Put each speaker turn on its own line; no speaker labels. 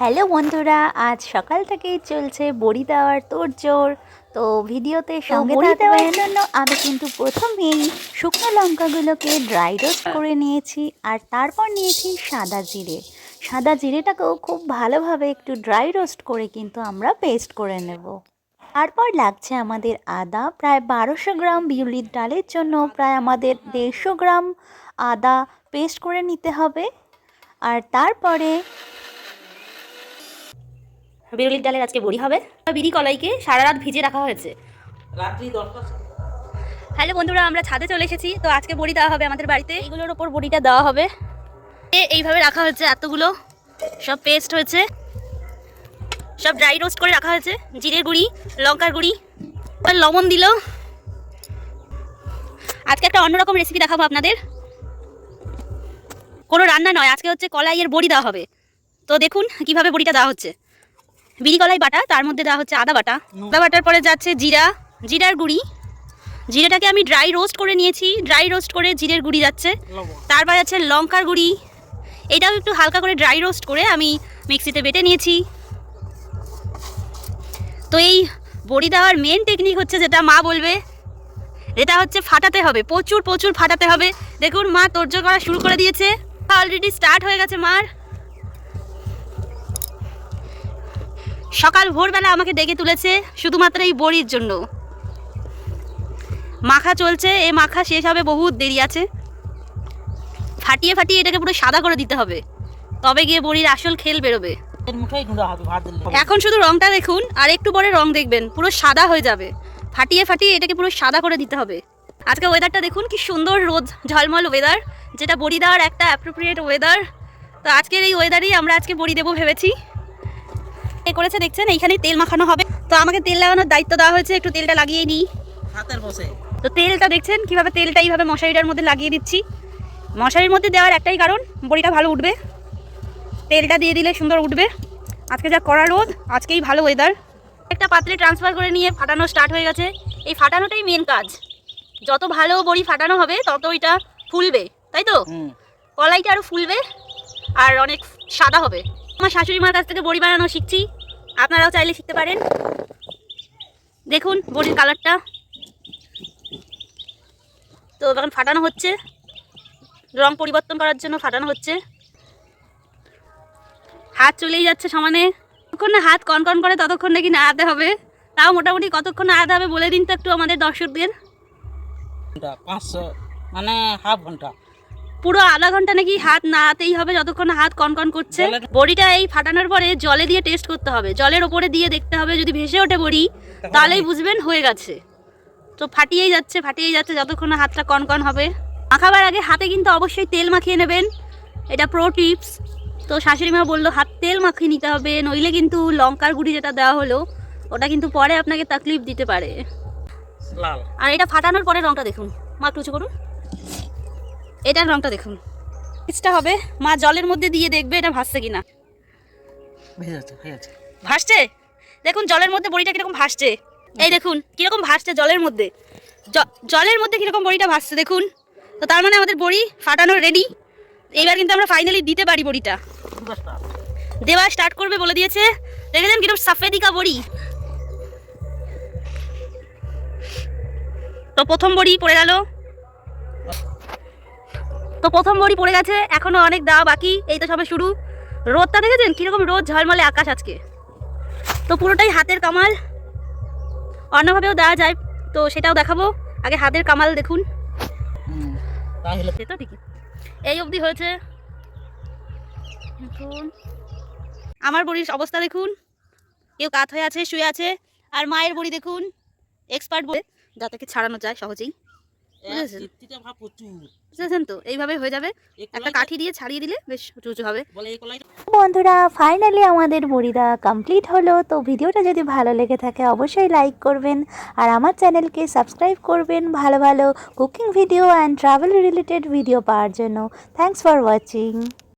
Hello বন্ধুরা আজ সকাল থেকেই চলছে বড়ি দেওয়ার তোড়জোড়। তো ভিডিওতে সঙ্গে
দেওয়ার
দেওয়ার জন্য আমি কিন্তু প্রথমেই শুকনো লঙ্কাগুলোকে ড্রাই রোস্ট করে নিয়েছি আর তারপর নিয়েছি সাদা জিরে। সাদা জিরেটাকেও খুব ভালোভাবে একটু ড্রাই রোস্ট করে কিন্তু আমরা পেস্ট করে নেব। তারপর লাগছে আমাদের আদা প্রায় বারোশো গ্রাম বিউলির ডালের জন্য প্রায় আমাদের দেড়শো গ্রাম আদা পেস্ট করে নিতে হবে। আর তারপরে
বিরুলির ডালের আজকে বড়ি হবে। বিড়ি কলাইকে সারা রাত ভিজে রাখা হয়েছে।
রাত্রি
হ্যালো বন্ধুরা আমরা ছাদে চলে এসেছি। তো আজকে বড়ি দেওয়া হবে আমাদের বাড়িতে। এগুলোর ওপর বড়িটা দেওয়া হবে। এ এইভাবে রাখা হয়েছে এতগুলো। সব পেস্ট হয়েছে। সব ড্রাই রোস্ট করে রাখা হয়েছে। জিরের গুঁড়ি লঙ্কার গুঁড়ি আর লবণ দিল। আজকে একটা অন্যরকম রেসিপি দেখাবো আপনাদের। কোনো রান্না নয় আজকে হচ্ছে কলাইয়ের বড়ি দেওয়া হবে। তো দেখুন কীভাবে বড়িটা দেওয়া হচ্ছে। বিড়ি কলাই বাটা তার মধ্যে দেওয়া হচ্ছে আদা বাটা। আদা বাটার পরে যাচ্ছে জিরা জিরার গুঁড়ি। জিরাটাকে আমি ড্রাই রোস্ট করে নিয়েছি ড্রাই রোস্ট করে জিরের গুঁড়ি যাচ্ছে। তারপরে যাচ্ছে লঙ্কার গুঁড়ি। এটাও একটু হালকা করে ড্রাই রোস্ট করে আমি মিক্সিতে বেটে নিয়েছি। তো এই বড়ি দেওয়ার মেন টেকনিক হচ্ছে যেটা মা বলবে এটা হচ্ছে ফাটাতে হবে প্রচুর প্রচুর ফাটাতে হবে। দেখুন মা তোরজোর করা শুরু করে দিয়েছে। অলরেডি স্টার্ট হয়ে গেছে মার। সকাল ভোরবেলা আমাকে ডেকে তুলেছে শুধুমাত্র এই বড়ির জন্য। মাখা চলছে এ মাখা শেষ হবে বহুত দেরি আছে। ফাটিয়ে ফাটিয়ে এটাকে পুরো সাদা করে দিতে হবে। তবে গিয়ে বড়ির আসল খেল বেরোবে। এখন শুধু রংটা দেখুন আর একটু পরে রং দেখবেন পুরো সাদা হয়ে যাবে। ফাটিয়ে ফাটিয়ে এটাকে পুরো সাদা করে দিতে হবে। আজকে ওয়েদারটা দেখুন কি সুন্দর রোদ ঝলমল ওয়েদার যেটা বড়ি দেওয়ার একটা অ্যাপ্রোপ্রিয়েট ওয়েদার তো আজকের এই ওয়েদারেই আমরা আজকে বড়ি দেবো ভেবেছি। এ করেছে দেখছেন? এইখানেই তেল মাখানো হবে। তো আমাকে তেল লাগানোর দায়িত্ব দেওয়া হয়েছে একটু তেলটা লাগিয়ে নিই।
হাতের বসে।
তো তেলটা দেখছেন কীভাবে তেলটা এইভাবে মশারিটার মধ্যে লাগিয়ে দিচ্ছি। মশারির মধ্যে দেওয়ার একটাই কারণ বড়িটা ভালো উঠবে। তেলটা দিয়ে দিলে সুন্দর উঠবে। আজকে যা কড়া রোদ আজকেই ভালো ওয়েদার একটা পাত্রে ট্রান্সফার করে নিয়ে ফাটানো স্টার্ট হয়ে গেছে। এই ফাটানোটাই মেন কাজ। যত ভালো বড়ি ফাটানো হবে তত ওইটা ফুলবে তাই তো? কলাইটা আরও ফুলবে আর অনেক সাদা হবে। আমার শাশুড়ি মার কাছ থেকে বড়ি বানানো শিখছি। আপনারাও চাইলে শিখতে পারেন। দেখুন, বড়ির কালারটা। তো এখন ফাটানো হচ্ছে। রং পরিবর্তন করার জন্য ফাটানো হচ্ছে। হাত চলেই যাচ্ছে সমানে। যতক্ষণ না হাত কনকন করে, ততক্ষণ নাকি নাড়াতে হবে। তাও মোটামুটি কতক্ষণ নাড়াতে হবে বলে দিন তো একটু আমাদের দর্শকদের।
পাঁচশো মানে হাফ ঘণ্টা।
পুরো আধা ঘণ্টা নাকি হাত নাড়াতেই হবে যতক্ষণ হাত কনকন করছে। বড়িটা এই ফাটানোর পরে জলে দিয়ে টেস্ট করতে হবে। জলের ওপরে দিয়ে দেখতে হবে যদি ভেসে ওঠে বড়ি তাহলেই বুঝবেন হয়ে গেছে। তো ফাটিয়েই যাচ্ছে ফাটিয়েই যাচ্ছে যতক্ষণ হাতটা কনকন হবে। মাখাবার আগে হাতে কিন্তু অবশ্যই তেল মাখিয়ে নেবেন। এটা প্রো টিপস তো শাশুড়ি মা বলল হাত তেল মাখিয়ে নিতে হবে নইলে কিন্তু লঙ্কার গুঁড়ি যেটা দেওয়া হলো ওটা কিন্তু পরে আপনাকে তাকলিফ দিতে পারে। আর এটা ফাটানোর পরে রংটা দেখুন। মা একটু উঁচু করুন। এটার রংটা দেখুন। পিচটা হবে মা জলের মধ্যে দিয়ে দেখবে এটা ভাসছে কিনা। ভাসছে? দেখুন জলের মধ্যে বড়িটা কীরকম ভাসছে। এই দেখুন কীরকম ভাসছে জলের মধ্যে। জলের মধ্যে কীরকম বড়িটা ভাসছে দেখুন। তো তার মানে আমাদের বড়ি ফাটানো রেডি এইবার কিন্তু আমরা ফাইনালি দিতে পারি বড়িটা। দেওয়া স্টার্ট করবে বলে দিয়েছে। দেখেছেন কীরকম সাফেদিকা বড়ি। তো প্রথম বড়ি পড়ে গেল। তো প্রথম বড়ি পড়ে গেছে এখনও অনেক দেওয়া বাকি এই তো সবে শুরু। রোদটা দেখেছেন? কীরকম রোদ ঝলমলে আকাশ আজকে। তো পুরোটাই হাতের কামাল অন্যভাবেও দেওয়া যায় তো সেটাও দেখাবো। আগে হাতের কামাল দেখুন। তো ঠিকই এই অবধি হয়েছে। দেখুন। আমার বড়ির অবস্থা দেখুন। কেউ কাত হয়ে আছে শুয়ে আছে আর মায়ের বড়ি দেখুন। এক্সপার্ট বলে যাতে ছাড়ানো যায় সহজেই। বুঝেছেন? তো? এইভাবে হয়ে যাবে। একটা কাঠি দিয়ে ছাড়িয়ে দিলে বেশ উঁচু উঁচু হবে।
বলে এই কলাই
বন্ধুরা ফাইনালি আমাদের বড়িদা কমপ্লিট হলো। তো ভিডিওটা যদি ভালো লেগে থাকে অবশ্যই লাইক করবেন আর আমার চ্যানেলকে সাবস্ক্রাইব করবেন ভালো ভালো cooking video and travel related video পাওয়ার জন্য। Thanks for watching